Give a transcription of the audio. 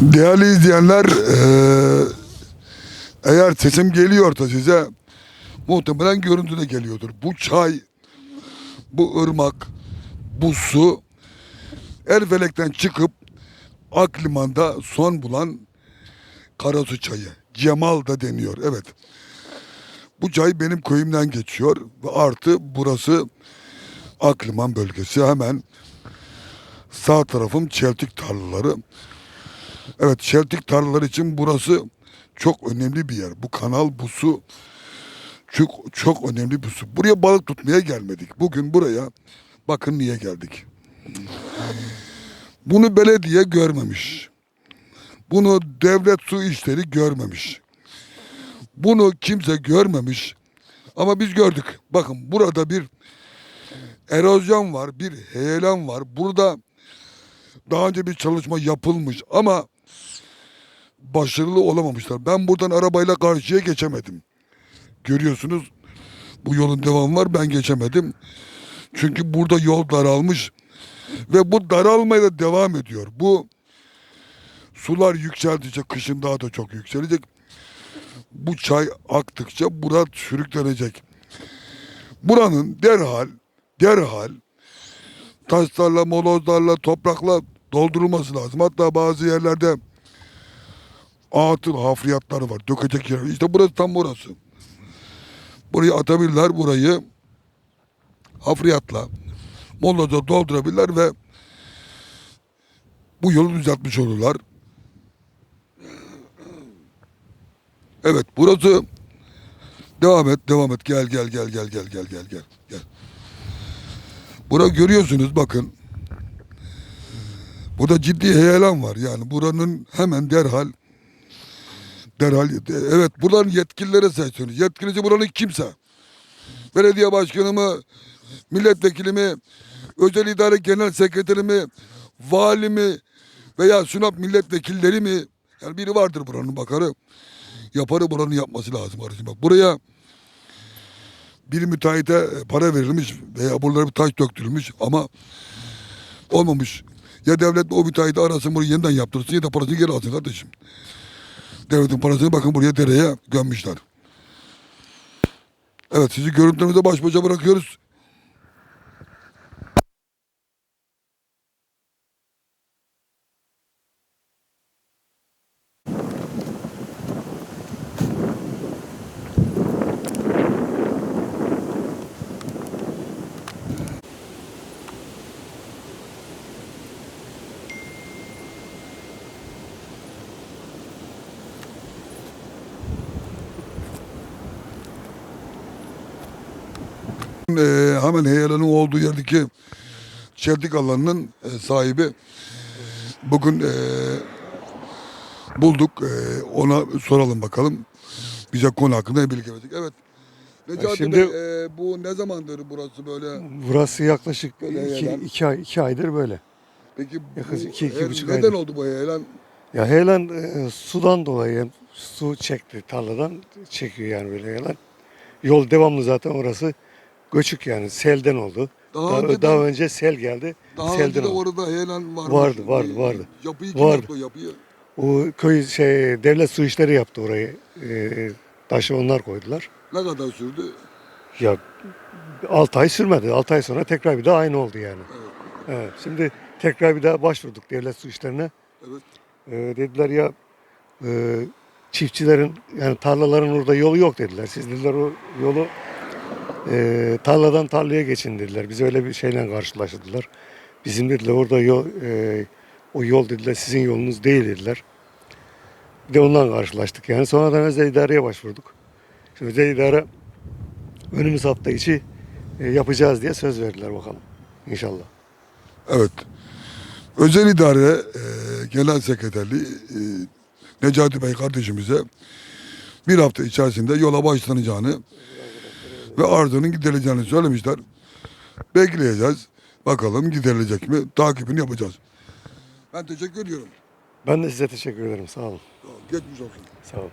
Değerli izleyenler, eee, eğer sesim geliyorsa size muhtemelen görüntü de geliyordur. Bu çay, bu ırmak, bu su Erfelek'ten çıkıp Akliman'da son bulan Karasu çayı. Cemal da deniyor. Evet. Bu çay benim köyümden geçiyor ve artı burası Akliman bölgesi. Hemen sağ tarafım Çeltik tarlaları. Evet çeltik tarlaları için burası çok önemli bir yer. Bu kanal, bu su çok, çok önemli bir su. Buraya balık tutmaya gelmedik. Bugün buraya bakın niye geldik. Bunu belediye görmemiş. Bunu devlet su işleri görmemiş. Bunu kimse görmemiş. Ama biz gördük. Bakın burada bir erozyon var, bir heyelan var. Burada daha önce bir çalışma yapılmış ama başarılı olamamışlar. Ben buradan arabayla karşıya geçemedim. Görüyorsunuz bu yolun devamı var ben geçemedim. Çünkü burada yol daralmış ve bu daralmaya da devam ediyor. Bu sular yükseldikçe kışın daha da çok yükselecek. Bu çay aktıkça bura sürüklenecek. Buranın derhal derhal taşlarla, molozlarla, toprakla doldurulması lazım. Hatta bazı yerlerde atıl hafriyatları var. Dökecek yer. İşte burası tam burası. Burayı atabilirler burayı hafriyatla moloza doldurabilirler ve bu yolu düzeltmiş olurlar. Evet burası devam et devam et gel gel gel gel gel gel gel gel gel. Bura görüyorsunuz bakın. Burada ciddi heyelan var yani buranın hemen derhal derhal evet buranın yetkililere sesleniyoruz. Yetkilici buranın kimse. Belediye başkanı mı, milletvekili mi, özel idare genel sekreteri mi, vali mi veya SUNAP milletvekilleri mi? Yani biri vardır buranın bakarı. Yaparı buranın yapması lazım kardeşim. Bak buraya bir müteahhite para verilmiş veya buralara bir taş döktürülmüş ama olmamış. Ya devlet o müteahhiti arasın burayı yeniden yaptırsın ya da parasını geri alsın kardeşim. Devletin parasını bakın buraya dereye gömmüşler. Evet sizi görüntülerimize baş başa bırakıyoruz. Ee, hemen heyelanın olduğu yerdeki çeltik alanının e, sahibi bugün e, bulduk. E, ona soralım bakalım. Bize konu hakkında ne bilgi verecek. Evet. Necati Şimdi- Bey, e, bu ne zamandır burası böyle? Burası yaklaşık Böyle iki, heyelan. iki, ay, iki aydır böyle. Peki Yaklaşık iki, iki buçuk neden aydır. oldu bu heyelan? Ya heyelan e, sudan dolayı hem su çekti tarladan çekiyor yani böyle heyelan. Yol devamlı zaten orası göçük yani selden oldu. Daha Daha, önce daha önce sel geldi. Daha selden önce de oldu. orada heyelan. Vardı, vardı, Bir- vardı. Yapıyı kim Vardı. yaptı o yapıyı? O köy şey devlet su işleri yaptı orayı. E, taşı onlar koydular. Ne kadar sürdü? Ya 6 ay sürmedi. 6 ay sonra tekrar bir daha aynı oldu yani. Evet. Evet. Şimdi tekrar bir daha başvurduk devlet su işlerine. Evet. Ee, dediler ya e, çiftçilerin yani tarlaların orada yolu yok dediler. Siz dediler o yolu e, tarladan tarlaya geçin. Biz öyle bir şeyle karşılaştılar. Bizim dediler orada yol, e, o yol dediler sizin yolunuz değil dediler. Bir de ondan karşılaştık yani. Sonradan özel idareye başvurduk. Şimdi özel idare önümüz hafta içi e, yapacağız diye söz verdiler bakalım. İnşallah. Evet. Özel idare e, genel sekreterliği e, Necati Bey kardeşimize bir hafta içerisinde yola başlanacağını ve arzunun giderileceğini söylemişler. Bekleyeceğiz. Bakalım giderilecek mi? Takibini yapacağız. Ben teşekkür ediyorum. Ben de size teşekkür ederim. Sağ olun. Geçmiş olsun. Sağ olun.